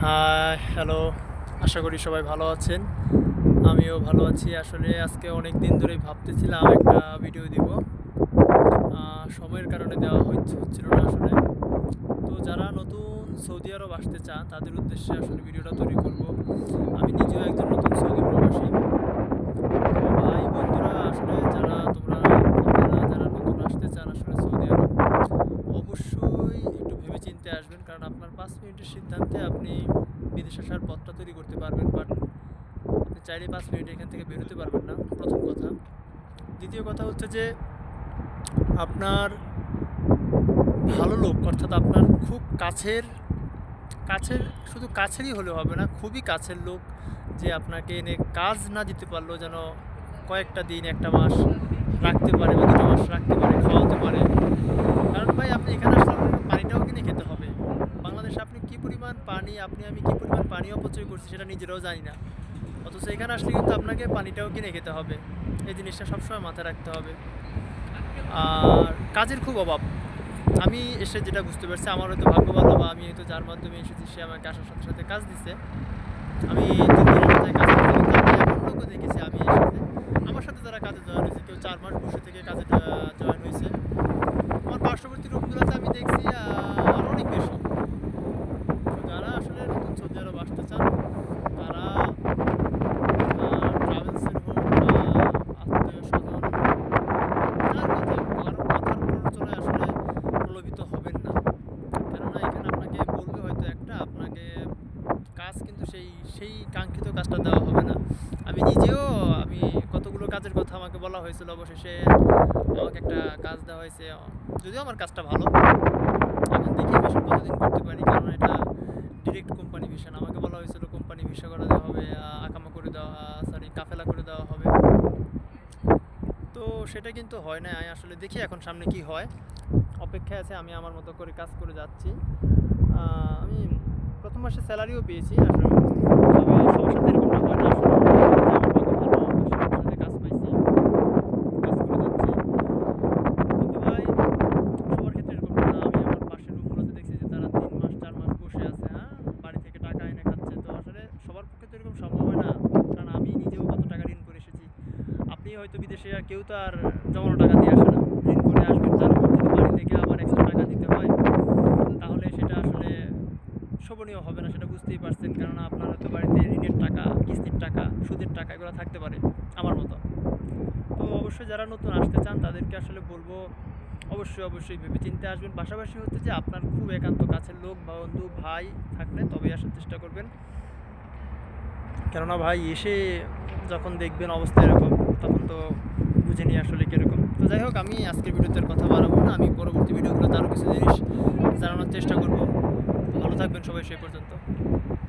Hello আশা করি সবাই ভালো আছেন। আমিও ভালো আছি। আসলে আজকে অনেক দিন ধরেই ভাবতেছিলাম একটা ভিডিও দিব। সময়ের কারণে দেওয়া হচ্ছে হচ্ছিল না আসলে। তো যারা নতুন সৌদি আরব আসতে চান, তাদের উদ্দেশ্যে আসলে ভিডিওটা তৈরি করব। আমি নিজেও একজন নতুন সৌদি প্রবাসী তো ভাই বন্ধুরা আসলে যারা তোমরা আপনারা যারা নতুন আসতে চান আসলে সৌদি আরব অবশ্যই একটু ভেবেচিন্তে আসবেন, কারণ আপনার পাঁচ মিনিটের সিদ্ধান্তে আপনি বিদেশ আসার পথটা তৈরি করতে পারবেন বাট আপনি চাইলে পাঁচ মিনিট এখান থেকে বেরোতে পারবেন না, প্রথম কথা। দ্বিতীয় কথা হচ্ছে যে, আপনার ভালো লোক, অর্থাৎ আপনার খুব কাছের কাছের, শুধু কাছেরই হলে হবে না, খুবই কাছের লোক যে আপনাকে এনে কাজ না দিতে পারলেও যেন কয়েকটা দিন, একটা মাস রাখতে পারে বা দুটো মাস রাখতে পারে, খাওয়াতে পারে কারণ ভাই আপনি এখানে আসলে আপনাকে পানিটাও কিনে খেতে হবে বাংলাদেশে আপনি কি পরিমাণ পানি আপনি আমি কি পরিমাণ পানি অপচয় করছি সেটা নিজেরাও জানি না। অথচ এখানে আসলে কিন্তু আপনাকে পানিটাও কিনে খেতে হবে। এই জিনিসটা সবসময় মাথায় রাখতে হবে। আর কাজের খুব অভাব। আমি এসে যেটা বুঝতে পারছি, আমার হয়তো ভাগ্য ভালো বা আমি হয়তো যার মাধ্যমে এসেছি সে আমাকে আসার সাথে সাথে কাজ দিছে। আমি দেখেছি আমি আমার সাথে যারা কাজে জয়েন হয়েছে, কেউ চার মাস বসে থেকে কাজে জয়েন হয়েছে। আমার পার্শ্ববর্তী রুমগুলোতে আমি দেখছি আহ, আরও অনেক বেশি তো যারা আসলে নতুন সৌদি আরব আসতে চান তারা ট্রাভেলসের হোক বা আত্মীয় স্বজন যার কথা কারও কথার প্ররোচনায় আসলে প্রলোভিত হবেন না কেননা এখানে আপনাকে বলবে হয়তো একটা আপনাকে কাজ কিন্তু সেই কাঙ্ক্ষিত কাজটা দেওয়া হবে না। আমি নিজেও, আমি কতগুলো কাজের কথা আমাকে বলা হয়েছিল, অবশেষে আমাকে একটা কাজ দেওয়া হয়েছে। যদিও আমার কাজটা ভালো। এখন দেখি আমি কতদিন করতে পারি, কারণ এটা ডিরেক্ট কোম্পানি ভিসা আমাকে বলা হয়েছিল কোম্পানি ভিসা করে দেওয়া হবে আকামা করে দেওয়া সরি কাফেলা করে দেওয়া হবে। তো সেটা কিন্তু হয় না আসলে দেখি এখন সামনে কি হয়। অপেক্ষায় আছে, আমি আমার মতো করে কাজ করে যাচ্ছি। আমি প্রথম মাসে স্যালারিও পেয়েছি, আসলে হয় হ্যাঁ হয় আপনি হয়তো বিদেশে আর কেউ তো আর জমানো টাকা দিয়ে আসে না। ঋণ করে আসবেন তার উপর যদি বাড়ি থেকে আবার এক্সট্রা টাকা দিতে হয় তাহলে সেটা আসলে শোভনীয় হবে না, সেটা বুঝতেই পারছেন। কেননা হয়তো বাড়িতে ঋণের টাকা, কিস্তির টাকা, সুদের টাকা এগুলো থাকতে পারে আমার মতো। তো অবশ্যই যারা নতুন আসতে চান, তাদেরকে আসলে বলব অবশ্যই অবশ্যই ভেবে চিন্তে আসবেন। পাশাপাশি হচ্ছে যে আপনার খুব একান্ত কাছের লোক বা বন্ধু, ভাই থাকলে তবে আসার চেষ্টা করবেন। কেননা ভাই এসে যখন দেখবেন অবস্থা এরকম, তখন তো বুঝে নিয়ে আসলে কীরকম। তো যাই হোক, আমি আজকের ভিডিওতে কথা বাড়াবো না। আমি পরবর্তী ভিডিওগুলোতে আরও কিছু জিনিস জানানোর চেষ্টা করব। ভালো থাকবেন সবাই সেই পর্যন্ত।